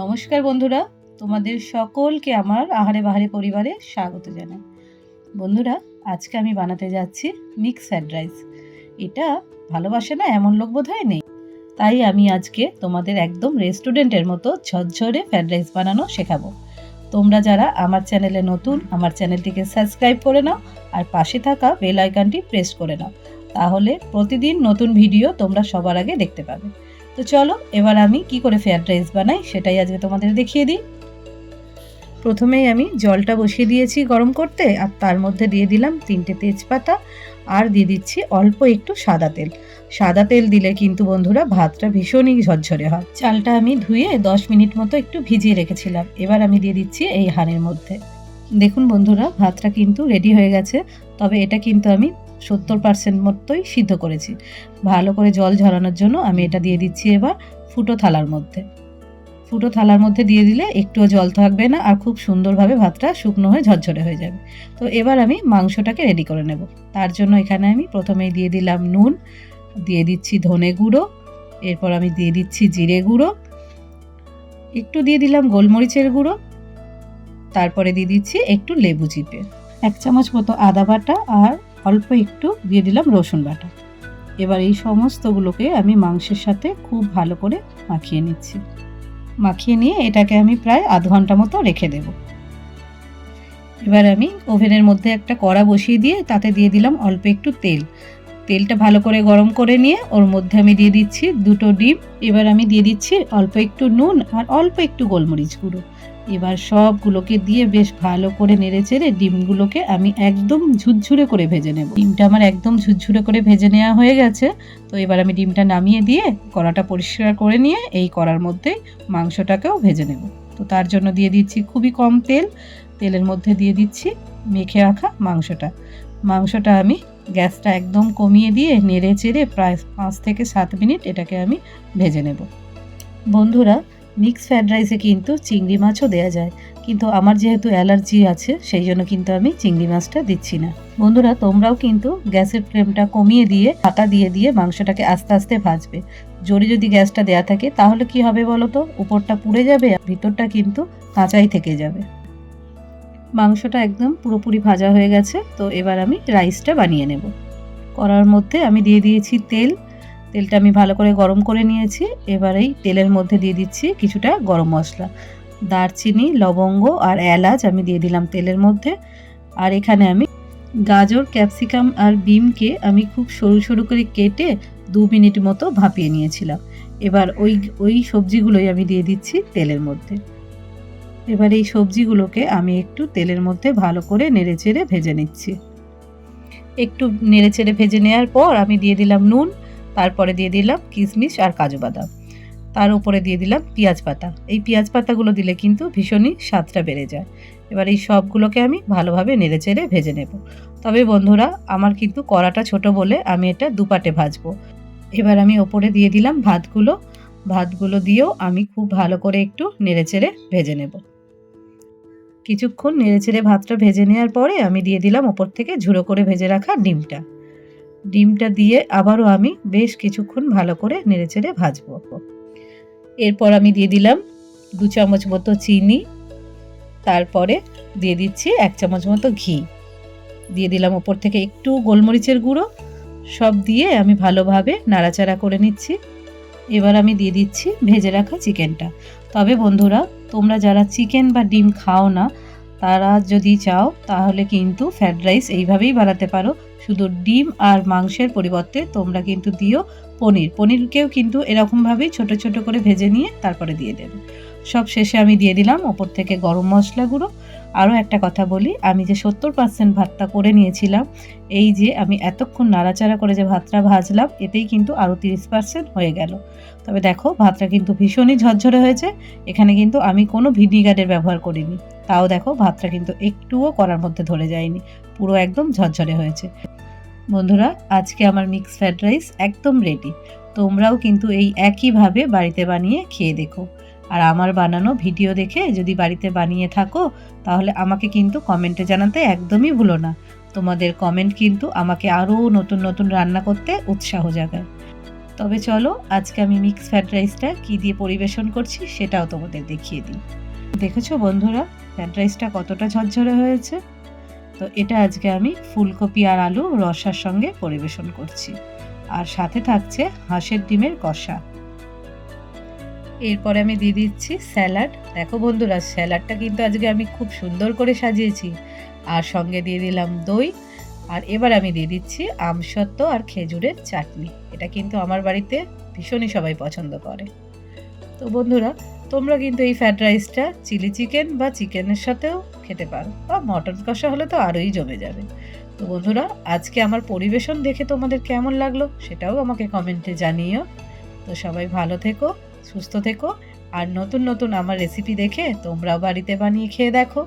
নমস্কার বন্ধুরা, তোমাদের সকলকে আমার আহারে বাহারে পরিবারে স্বাগত জানাই। বন্ধুরা, আজকে আমি বানাতে যাচ্ছি মিক্স ফ্রাইড রাইস এটা ভালোবাসে না এমন লোক বোধ হয় নেই? তাই আমি আজকে তোমাদের একদম রেস্টুরেন্টের মতো ঝরঝরে ফ্রাইড রাইস বানানো শেখাবো। তোমরা যারা আমার চ্যানেলে নতুন, আমার চ্যানেলটিকে সাবস্ক্রাইব করে নাও আর পাশে থাকা বেল আইকনটি প্রেস করে নাও। তাহলে প্রতিদিন নতুন ভিডিও তোমরা সবার আগে দেখতে পাবে। তো চলো, এবার আমি কি করে ফ্রাইড রাইস বানাই সেটাই আজকে তোমাদের দেখিয়ে দিই। প্রথমেই আমি জলটা বসিয়ে দিয়েছি গরম করতে, আর তার মধ্যে দিয়ে দিলাম তিনটে তেজপাতা, আর দিয়ে দিচ্ছি অল্প একটু সাদা তেল। সাদা তেল দিলে কিন্তু বন্ধুরা ভাতটা ভীষণই ঝরঝরে হয়। চালটা আমি ধুয়ে দশ মিনিট মতো একটু ভিজিয়ে রেখেছিলাম। এবার আমি দিয়ে দিচ্ছি এই হাঁড়ির মধ্যে। দেখুন বন্ধুরা, ভাতটা কিন্তু রেডি হয়ে গেছে, তবে এটা কিন্তু আমি সত্তর পার্সেন্ট মতোই সিদ্ধ করেছি। ভালো করে জল ঝরানোর জন্য আমি এটা দিয়ে দিচ্ছি এবার ফুটো থালার মধ্যে। ফুটো থালার মধ্যে দিয়ে দিলে একটুও জল থাকবে না আর খুব সুন্দরভাবে ভাতটা শুকনো হয়ে ঝরঝরে হয়ে যাবে। তো এবার আমি মাংসটাকে রেডি করে নেব। তার জন্য এখানে আমি প্রথমেই দিয়ে দিলাম নুন, দিয়ে দিচ্ছি ধনে গুঁড়ো, এরপর আমি দিয়ে দিচ্ছি জিরে গুঁড়ো, একটু দিয়ে দিলাম গোলমরিচের গুঁড়ো, তারপরে দিয়ে দিচ্ছি একটু লেবু চিপে এক চামচ মতো আদা বাটা আর অল্প একটু দিয়ে দিলাম রসুন বাটা। এবার এই সমস্তগুলোকে আমি মাংসের সাথে খুব ভালো করে মাখিয়ে নিচ্ছি। মাখিয়ে নিয়ে এটাকে আমি প্রায় আধ ঘণ্টা মতো রেখে দেব। এবার আমি ওভেনের মধ্যে একটা কড়া বসিয়ে দিয়ে তাতে দিয়ে দিলাম অল্প একটু তেল। তেলটা ভালো করে গরম করে নিয়ে ওর মধ্যে আমি দিয়ে দিচ্ছি দুটো ডিম। এবার আমি দিয়ে দিচ্ছি অল্প একটু নুন আর অল্প একটু গোলমরিচ গুঁড়ো। এবার সবগুলোকে দিয়ে বেশ ভালো করে নেড়ে চেড়ে ডিমগুলোকে আমি একদম ঝুরঝুরে করে ভেজে নেব। ডিমটা আমার একদম ঝুরঝুরে করে ভেজে নেওয়া হয়ে গেছে। তো এবার আমি ডিমটা নামিয়ে দিয়ে কড়াটা পরিষ্কার করে নিয়ে এই কড়ার মধ্যেই মাংসটাকেও ভেজে নেব। তো তার জন্য দিয়ে দিচ্ছি খুবই কম তেল। তেলের মধ্যে দিয়ে দিচ্ছি মেখে রাখা মাংসটা। মাংসটা আমি গ্যাসটা একদম কমিয়ে দিয়ে নেড়ে চেড়ে প্রায় পাঁচ থেকে সাত মিনিট এটাকে আমি ভেজে নেব। বন্ধুরা মিক্স ফ্রাইড রাইসে কিন্তু চিংড়ি মাছও দেওয়া যায়। কিন্তু আমার যেহেতু অ্যালার্জি আছে, সেই জন্য কিন্তু আমি চিংড়ি মাছটা দিচ্ছি না। বন্ধুরা, তোমরাও কিন্তু গ্যাসের ফ্লেমটা কমিয়ে দিয়ে ঢাকা দিয়ে দিয়ে মাংসটাকে আস্তে আস্তে ভাজবে। জোরে যদি গ্যাসটা দেয়া থাকে, তাহলে কি হবে বলো তো? উপরটা পুড়ে যাবে ভিতরটা কিন্তু কাঁচাই থেকে যাবে। মাংসটা একদম পুরোপুরি ভাজা হয়ে গেছে, তো এবার আমি রাইসটা বানিয়ে নেব। করার মধ্যে আমি দিয়ে দিয়েছি তেল তেলটা আমি ভালো করে গরম করে নিয়েছি। এবার এই তেলের মধ্যে দিয়ে দিচ্ছি কিছুটা গরম মশলা। দারচিনি, লবঙ্গ আর এলাচ আমি দিয়ে দিলাম তেলের মধ্যে। আর এখানে আমি গাজর, ক্যাপসিকাম আর বিমকে আমি খুব সরু সরু করে কেটে দু মিনিট মতো ভাপিয়ে নিয়েছিলাম। এবার ওই ওই সবজিগুলোই আমি দিয়ে দিচ্ছি তেলের মধ্যে। এবার এই সবজিগুলোকে আমি একটু তেলের মধ্যে ভালো করে নেড়ে চেড়ে ভেজে নিচ্ছি। একটু নেড়ে চেড়ে ভেজে নেওয়ার পর আমি দিয়ে দিলাম নুন। তারপরে দিয়ে দিলাম কিশমিশ আর কাজু বাদাম। তার উপরে দিয়ে দিলাম পেঁয়াজ পাতা। এই পেঁয়াজ পাতাগুলো দিলে কিন্তু ভীষণই স্বাদটা বেড়ে যায়। এবার এই সবগুলোকে আমি ভালোভাবে নেড়ে চেড়ে ভেজে নেব। তবে বন্ধুরা, আমার কিন্তু কড়াটা ছোট বলে আমি এটা দুপাটে ভাজবো। এবার আমি ওপরে দিয়ে দিলাম ভাতগুলো। ভাতগুলো দিয়েও আমি খুব ভালো করে একটু নেড়ে চেড়ে ভেজে নেব। কিছুক্ষণ নেড়ে চেড়ে ভাতটা ভেজে নেওয়ার পরে আমি দিয়ে দিলাম ওপর থেকে ঝুড়ো করে ভেজে রাখা ডিমটা ডিমটা দিয়ে আবারও আমি বেশ কিছুক্ষণ ভালো করে নেড়েচেড়ে ভাজবো। এরপর আমি দিয়ে দিলাম দু চামচ মতো চিনি, তারপরে দিয়ে দিচ্ছি এক চামচ মতো ঘি। দিয়ে দিলাম ওপর থেকে একটু গোলমরিচের গুঁড়ো, সব দিয়ে আমি ভালোভাবে নাড়াচাড়া করে নিচ্ছি। এবার আমি দিয়ে দিচ্ছি ভেজে রাখা চিকেনটা। তবে বন্ধুরা, তোমরা যারা চিকেন বা ডিম খাও না, তারা যদি চাও তাহলে কিন্তু ফ্রাইড রাইস এইভাবেই বানাতে পারো। শুধু ডিম আর মাংসের পরিবর্তে তোমরা কিন্তু দিও পনির। পনিরকেও কিন্তু এরকমভাবেই ছোট ছোট করে ভেজে নিয়ে তারপরে দিয়ে দেবে। সব শেষে আমি দিয়ে দিলাম ওপর থেকে গরম মশলা গুঁড়ো। আরও একটা কথা বলি, আমি যে সত্তর পার্সেন্ট ভাতটা করে নিয়েছিলাম, এই যে আমি এতক্ষণ নাড়াচাড়া করে যে ভাতটা ভাজলাম, এতেই কিন্তু আরও তিরিশ পার্সেন্ট হয়ে গেল। তবে দেখো, ভাতটা কিন্তু ভীষণই ঝরঝরে হয়েছে, এখানে কিন্তু আমি কোনো ভিনিগারের ব্যবহার করিনি। তাও দেখো, ভাতটা কিন্তু একটুও করার মধ্যে ধরে যায়নি, পুরো একদম ঝরঝরে হয়েছে। বন্ধুরা, আজকে আমার মিক্স ফ্রাইড রাইস একদম রেডি তোমরাও কিন্তু এই একইভাবে বাড়িতে বানিয়ে খেয়ে দেখো। আর আমার বানানো ভিডিও দেখে যদি বাড়িতে বানিয়ে থাকো, তাহলে আমাকে কিন্তু কমেন্টে জানাতে একদমই ভুলো না। তোমাদের কমেন্ট কিন্তু আমাকে আরও নতুন নতুন রান্না করতে উৎসাহ জাগায়। তবে চলো, আজকে আমি মিক্স ফ্রাইড রাইসটা কী দিয়ে পরিবেশন করছি সেটাও তোমাদের দেখিয়ে দিই। দেখেছ বন্ধুরা ফ্রাইড রাইসটা কতটা ঝরঝরে হয়েছে? তো এটা আজকে আমি ফুলকপি আর আলু রসার সঙ্গে পরিবেশন করছি। আর সাথে থাকছে হাঁসের ডিমের কষা। এরপরে আমি দিয়ে দিচ্ছি স্যালাড। দেখো বন্ধুরা, স্যালাডটা কিন্তু আজকে আমি খুব সুন্দর করে সাজিয়েছি। আর সঙ্গে দিয়ে দিলাম দই। আর এবার আমি দিয়ে দিচ্ছি আমসত্ত্ব আর খেজুরের চাটনি। এটা কিন্তু আমার বাড়িতে ভীষণই সবাই পছন্দ করে। তো বন্ধুরা, তোমরা কিন্তু এই ফ্রাইড রাইসটা চিলি চিকেন বা চিকেনের সাথেও খেতে পারো। বা মটন কষা হলে তো আরোই জমে যাবে। তো বন্ধুরা, আজকে আমার পরিবেশন দেখে তোমাদের কেমন লাগল সেটাও আমাকে কমেন্টে জানিও। তো সবাই ভালো থেকো। সুস্থ থেকো। আর নতুন নতুন আমার রেসিপি দেখে তোমরাও বাড়িতে বানিয়ে খেয়ে দেখো।